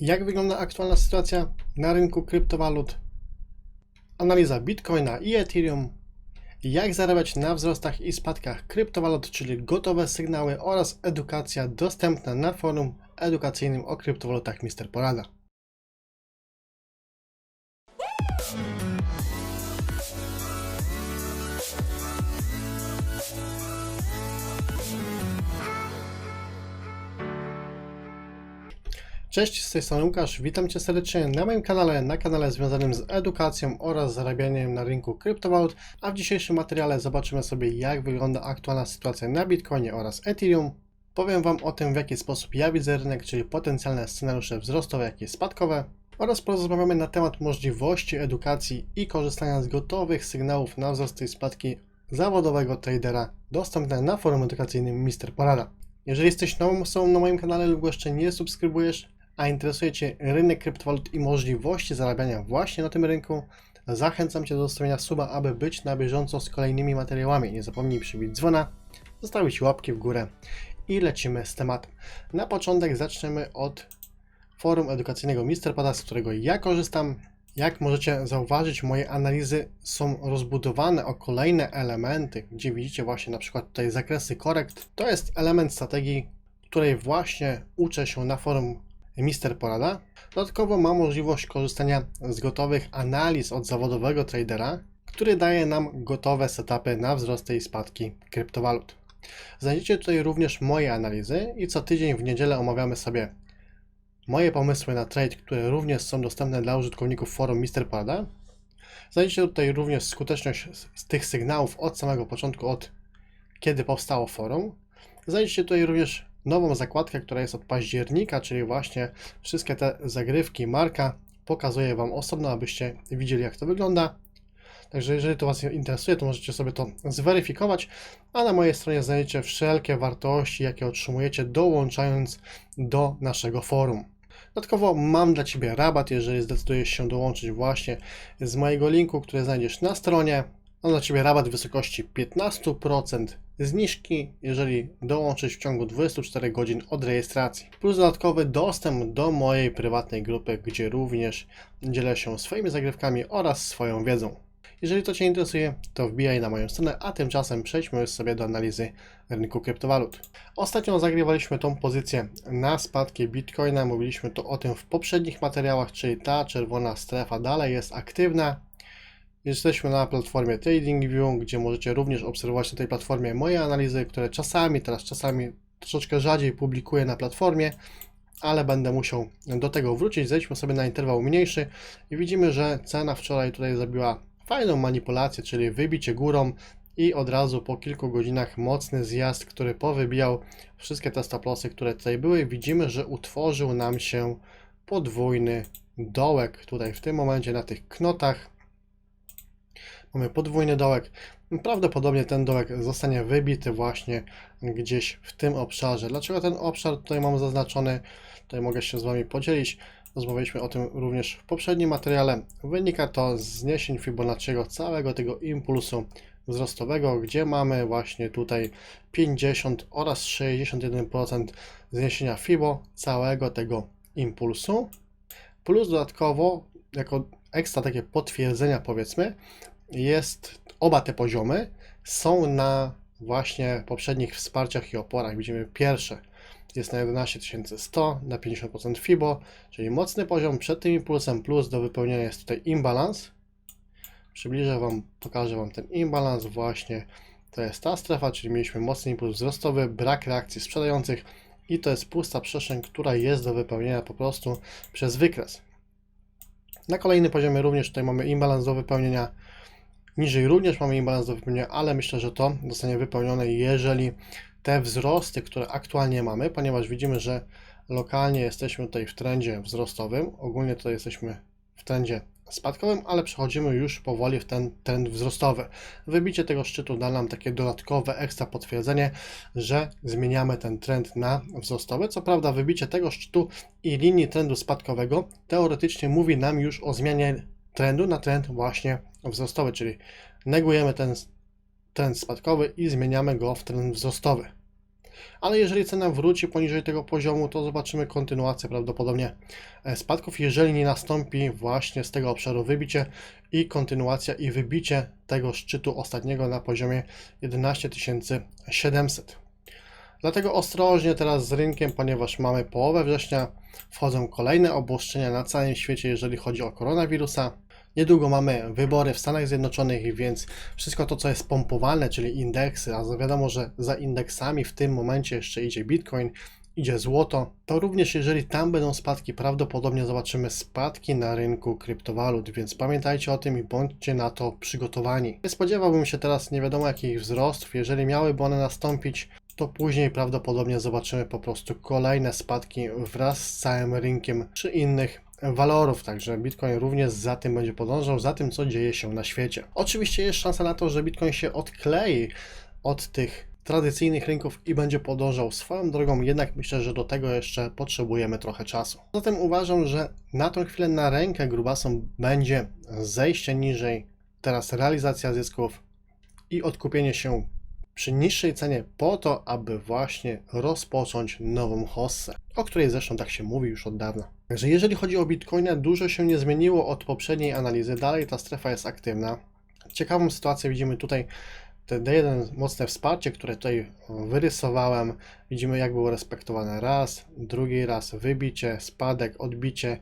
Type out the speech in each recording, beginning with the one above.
Jak wygląda aktualna sytuacja na rynku kryptowalut? Analiza Bitcoina i Ethereum. Jak zarabiać na wzrostach i spadkach kryptowalut, czyli gotowe sygnały oraz edukacja dostępna na forum edukacyjnym o kryptowalutach Mr. Porada. Cześć, z tej strony Łukasz, witam Cię serdecznie na moim kanale, na kanale związanym z edukacją oraz zarabianiem na rynku kryptowalut, a w dzisiejszym materiale zobaczymy sobie jak wygląda aktualna sytuacja na Bitcoinie oraz Ethereum. Powiem Wam o tym w jaki sposób ja widzę rynek, czyli potencjalne scenariusze wzrostowe, jak i spadkowe oraz porozmawiamy na temat możliwości edukacji i korzystania z gotowych sygnałów na wzrosty i spadki zawodowego tradera dostępne na forum edukacyjnym Mr. Porada. Jeżeli jesteś nową osobą na moim kanale lub jeszcze nie subskrybujesz, a interesuje Cię rynek kryptowalut i możliwości zarabiania właśnie na tym rynku, zachęcam Cię do zostawienia suba, aby być na bieżąco z kolejnymi materiałami. Nie zapomnij przybić dzwona, zostawić łapki w górę i lecimy z tematem. Na początek zaczniemy od forum edukacyjnego Mr. Pada, z którego ja korzystam. Jak możecie zauważyć, moje analizy są rozbudowane o kolejne elementy, gdzie widzicie właśnie na przykład tutaj zakresy korekt. To jest element strategii, której właśnie uczę się na forum Mister Porada. Dodatkowo ma możliwość korzystania z gotowych analiz od zawodowego tradera, który daje nam gotowe setupy na wzrosty i spadki kryptowalut. Znajdziecie tutaj również moje analizy i co tydzień w niedzielę omawiamy sobie moje pomysły na trade, które również są dostępne dla użytkowników forum Mister Porada. Znajdziecie tutaj również skuteczność z tych sygnałów od samego początku, od kiedy powstało forum. Znajdziecie tutaj również nową zakładkę, która jest od października, czyli właśnie wszystkie te zagrywki marka pokazuję Wam osobno, abyście widzieli jak to wygląda. Także jeżeli to Was interesuje, to możecie sobie to zweryfikować, a na mojej stronie znajdziecie wszelkie wartości, jakie otrzymujecie dołączając do naszego forum. Dodatkowo mam dla Ciebie rabat, jeżeli zdecydujesz się dołączyć właśnie z mojego linku, który znajdziesz na stronie. Mam dla Ciebie rabat w wysokości 15% zniżki, jeżeli dołączysz w ciągu 24 godzin od rejestracji. Plus dodatkowy dostęp do mojej prywatnej grupy, gdzie również dzielę się swoimi zagrywkami oraz swoją wiedzą. Jeżeli to Cię interesuje, to wbijaj na moją stronę, a tymczasem przejdźmy już sobie do analizy rynku kryptowalut. Ostatnio zagrywaliśmy tą pozycję na spadki Bitcoina, mówiliśmy to o tym w poprzednich materiałach, czyli ta czerwona strefa dalej jest aktywna, Jesteśmy na platformie TradingView, gdzie możecie również obserwować na tej platformie moje analizy, które czasami, teraz czasami troszeczkę rzadziej publikuję na platformie, ale będę musiał do tego wrócić. Zejdźmy sobie na interwał mniejszy i widzimy, że cena wczoraj tutaj zrobiła fajną manipulację, czyli wybicie górą i od razu po kilku godzinach mocny zjazd, który powybijał wszystkie te stop-lossy, które tutaj były. Widzimy, że utworzył nam się podwójny dołek tutaj w tym momencie na tych knotach. Mamy podwójny dołek. Prawdopodobnie ten dołek zostanie wybity właśnie gdzieś w tym obszarze. Dlaczego ten obszar tutaj mam zaznaczony? Tutaj mogę się z Wami podzielić. Rozmawialiśmy o tym również w poprzednim materiale. Wynika to z zniesień Fibonacciego całego tego impulsu wzrostowego, gdzie mamy właśnie tutaj 50 oraz 61% zniesienia Fibo całego tego impulsu. Plus dodatkowo, jako ekstra takie potwierdzenia powiedzmy, jest, oba te poziomy są na właśnie poprzednich wsparciach i oporach. Widzimy pierwsze jest na 11100 na 50% FIBO, czyli mocny poziom przed tym impulsem plus do wypełnienia jest tutaj imbalans. Przybliżę Wam, pokażę Wam ten imbalans właśnie. To jest ta strefa, czyli mieliśmy mocny impuls wzrostowy, brak reakcji sprzedających i to jest pusta przestrzeń, która jest do wypełnienia po prostu przez wykres. Na kolejnym poziomie również tutaj mamy imbalans do wypełnienia Niżej również mamy imbalans do wypełnienia, ale myślę, że to zostanie wypełnione, jeżeli te wzrosty, które aktualnie mamy, ponieważ widzimy, że lokalnie jesteśmy tutaj w trendzie wzrostowym, ogólnie tutaj jesteśmy w trendzie spadkowym, ale przechodzimy już powoli w ten trend wzrostowy. Wybicie tego szczytu da nam takie dodatkowe, ekstra potwierdzenie, że zmieniamy ten trend na wzrostowy. Co prawda, wybicie tego szczytu i linii trendu spadkowego teoretycznie mówi nam już o zmianie trendu na trend właśnie wzrostowy, czyli negujemy ten trend spadkowy i zmieniamy go w trend wzrostowy. Ale jeżeli cena wróci poniżej tego poziomu, to zobaczymy kontynuację prawdopodobnie e, spadków, jeżeli nie nastąpi właśnie z tego obszaru wybicie i kontynuacja i wybicie tego szczytu ostatniego na poziomie 11 700. Dlatego ostrożnie teraz z rynkiem, ponieważ mamy połowę września, wchodzą kolejne obostrzenia na całym świecie, jeżeli chodzi o koronawirusa. Niedługo mamy wybory w Stanach Zjednoczonych, więc wszystko to, co jest pompowane, czyli indeksy, a wiadomo, że za indeksami w tym momencie jeszcze idzie Bitcoin, idzie złoto, to również jeżeli tam będą spadki, prawdopodobnie zobaczymy spadki na rynku kryptowalut, więc pamiętajcie o tym i bądźcie na to przygotowani. Nie spodziewałbym się teraz nie wiadomo jakich wzrostów, jeżeli miałyby one nastąpić, to później prawdopodobnie zobaczymy po prostu kolejne spadki wraz z całym rynkiem czy innych walorów, także Bitcoin również za tym będzie podążał, za tym co dzieje się na świecie. Oczywiście jest szansa na to, że Bitcoin się odklei od tych tradycyjnych rynków i będzie podążał swoją drogą, jednak myślę, że do tego jeszcze potrzebujemy trochę czasu. Zatem uważam, że na tą chwilę na rękę grubasom będzie zejście niżej, teraz realizacja zysków i odkupienie się przy niższej cenie po to, aby właśnie rozpocząć nową hossę, o której zresztą tak się mówi już od dawna. Także jeżeli chodzi o Bitcoina, dużo się nie zmieniło od poprzedniej analizy, dalej ta strefa jest aktywna. Ciekawą sytuację widzimy tutaj te D1 mocne wsparcie, które tutaj wyrysowałem, widzimy jak było respektowane raz, drugi raz wybicie, spadek, odbicie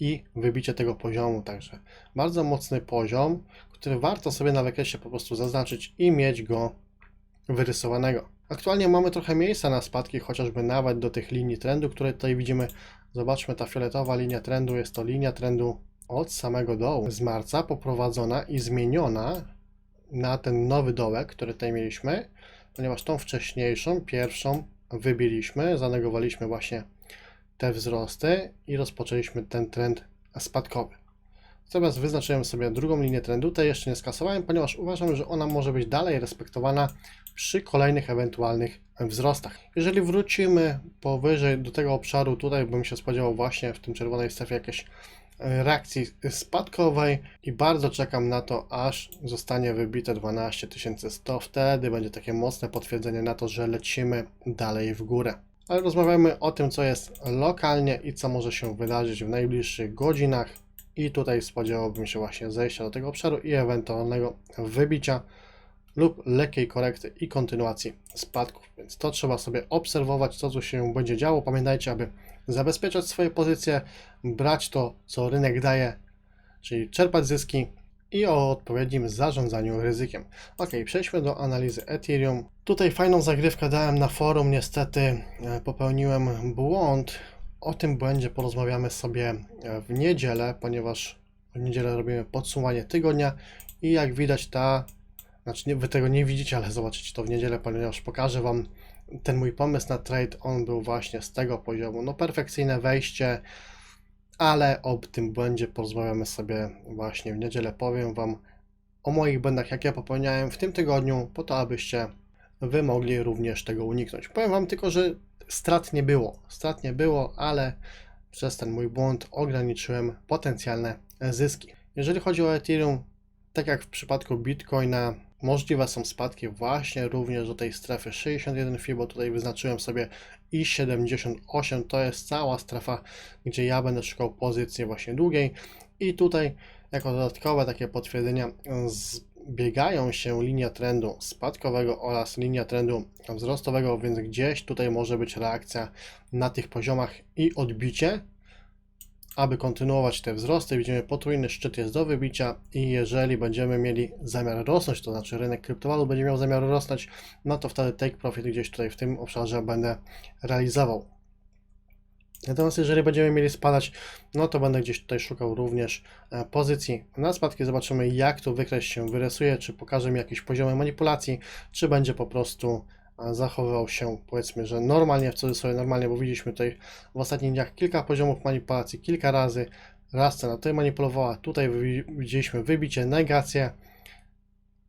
i wybicie tego poziomu, także bardzo mocny poziom, który warto sobie na wykresie po prostu zaznaczyć i mieć go wyrysowanego. Aktualnie mamy trochę miejsca na spadki, chociażby nawet do tych linii trendu, które tutaj widzimy. Zobaczmy, ta fioletowa linia trendu jest to linia trendu od samego dołu z marca poprowadzona i zmieniona na ten nowy dołek, który tutaj mieliśmy, ponieważ tą wcześniejszą, pierwszą wybiliśmy, zanegowaliśmy właśnie te wzrosty i rozpoczęliśmy ten trend spadkowy. Natomiast wyznaczyłem sobie drugą linię trendu, tej jeszcze nie skasowałem, ponieważ uważam, że ona może być dalej respektowana przy kolejnych ewentualnych wzrostach. Jeżeli wrócimy powyżej do tego obszaru, tutaj bym się spodziewał właśnie w tym czerwonej strefie jakiejś e, reakcji spadkowej i bardzo czekam na to, aż zostanie wybite 12100. Wtedy będzie takie mocne potwierdzenie na to, że lecimy dalej w górę. Ale rozmawiamy o tym, co jest lokalnie i co może się wydarzyć w najbliższych godzinach. I tutaj spodziewałbym się właśnie zejścia do tego obszaru i ewentualnego wybicia lub lekkiej korekty i kontynuacji spadków. Więc to trzeba sobie obserwować, co tu się będzie działo. Pamiętajcie, aby zabezpieczać swoje pozycje, brać to, co rynek daje, czyli czerpać zyski i o odpowiednim zarządzaniu ryzykiem. Ok, przejdźmy do analizy Ethereum. Tutaj fajną zagrywkę dałem na forum, niestety e, popełniłem błąd. O tym błędzie porozmawiamy sobie e, w niedzielę, ponieważ w niedzielę robimy podsumowanie tygodnia i jak widać ta znaczy, nie, wy tego nie widzicie, ale zobaczycie to w niedzielę, ponieważ pokażę Wam ten mój pomysł na trade. On był właśnie z tego poziomu. No, perfekcyjne wejście, ale o tym błędzie porozmawiamy sobie właśnie w niedzielę. Powiem Wam o moich błędach, jakie ja popełniałem w tym tygodniu, po to, abyście Wy mogli również tego uniknąć. Powiem Wam tylko, że strat nie było. Strat nie było, ale przez ten mój błąd ograniczyłem potencjalne zyski. Jeżeli chodzi o Ethereum, tak jak w przypadku Bitcoina, Możliwe są spadki właśnie również do tej strefy 61 FIBO. Tutaj wyznaczyłem sobie i 78 to jest cała strefa, gdzie ja będę szukał pozycji właśnie długiej. I tutaj jako dodatkowe takie potwierdzenia zbiegają się linia trendu spadkowego oraz linia trendu wzrostowego, więc gdzieś tutaj może być reakcja na tych poziomach i odbicie aby kontynuować te wzrosty, widzimy potrójny szczyt jest do wybicia i jeżeli będziemy mieli zamiar rosnąć, to znaczy rynek kryptowalut będzie miał zamiar rosnąć, no to wtedy take profit gdzieś tutaj w tym obszarze będę realizował. Natomiast jeżeli będziemy mieli spadać, no to będę gdzieś tutaj szukał również e, pozycji na spadki. Zobaczymy jak tu wykres się wyrysuje, czy pokaże mi jakieś poziomy manipulacji, czy będzie po prostu zachowywał się, powiedzmy, że normalnie, w cudzysłowie normalnie, bo widzieliśmy tutaj w ostatnich dniach kilka poziomów manipulacji, kilka razy. Raz cena tutaj manipulowała, tutaj widzieliśmy wybicie, negację,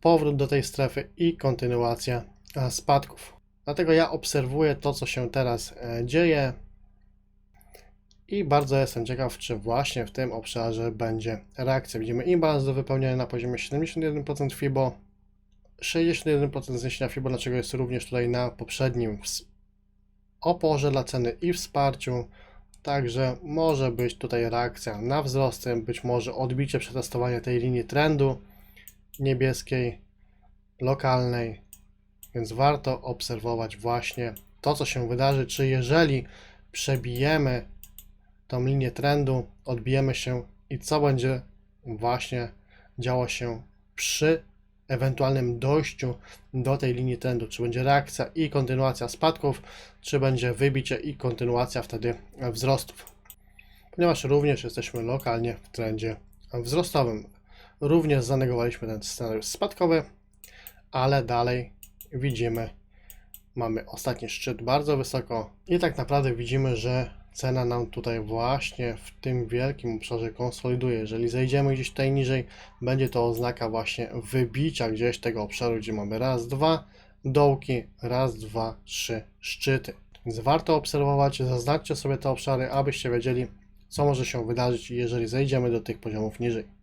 powrót do tej strefy i kontynuacja spadków. Dlatego ja obserwuję to, co się teraz e, dzieje i bardzo jestem ciekaw, czy właśnie w tym obszarze będzie reakcja. Widzimy imbalans do wypełnienia na poziomie 71% FIBO, 61% zniesienia Fibonacciego jest również tutaj na poprzednim oporze dla ceny i wsparciu. Także może być tutaj reakcja na wzrosty, być może odbicie przetestowania tej linii trendu niebieskiej, lokalnej, więc warto obserwować właśnie to, co się wydarzy, czy jeżeli przebijemy tą linię trendu, odbijemy się i co będzie właśnie działo się przy ewentualnym dojściu do tej linii trendu, czy będzie reakcja i kontynuacja spadków, czy będzie wybicie i kontynuacja wtedy wzrostów. Ponieważ również jesteśmy lokalnie w trendzie wzrostowym. Również zanegowaliśmy ten scenariusz spadkowy, ale dalej widzimy, mamy ostatni szczyt bardzo wysoko i tak naprawdę widzimy, że cena nam tutaj właśnie w tym wielkim obszarze konsoliduje. Jeżeli zejdziemy gdzieś tutaj niżej, będzie to oznaka właśnie wybicia gdzieś tego obszaru, gdzie mamy raz, dwa dołki, raz, dwa, trzy szczyty. Więc warto obserwować, zaznaczcie sobie te obszary, abyście wiedzieli, co może się wydarzyć, jeżeli zejdziemy do tych poziomów niżej.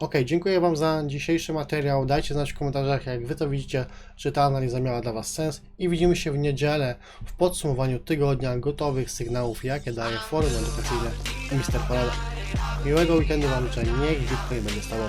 Ok, dziękuję Wam za dzisiejszy materiał. Dajcie znać w komentarzach, jak Wy to widzicie, czy ta analiza miała dla Was sens. I widzimy się w niedzielę w podsumowaniu tygodnia gotowych sygnałów, jakie daje forum edukacyjne Mr. Porada. Miłego weekendu Wam życzę. Niech Bitcoin będzie z Tobą.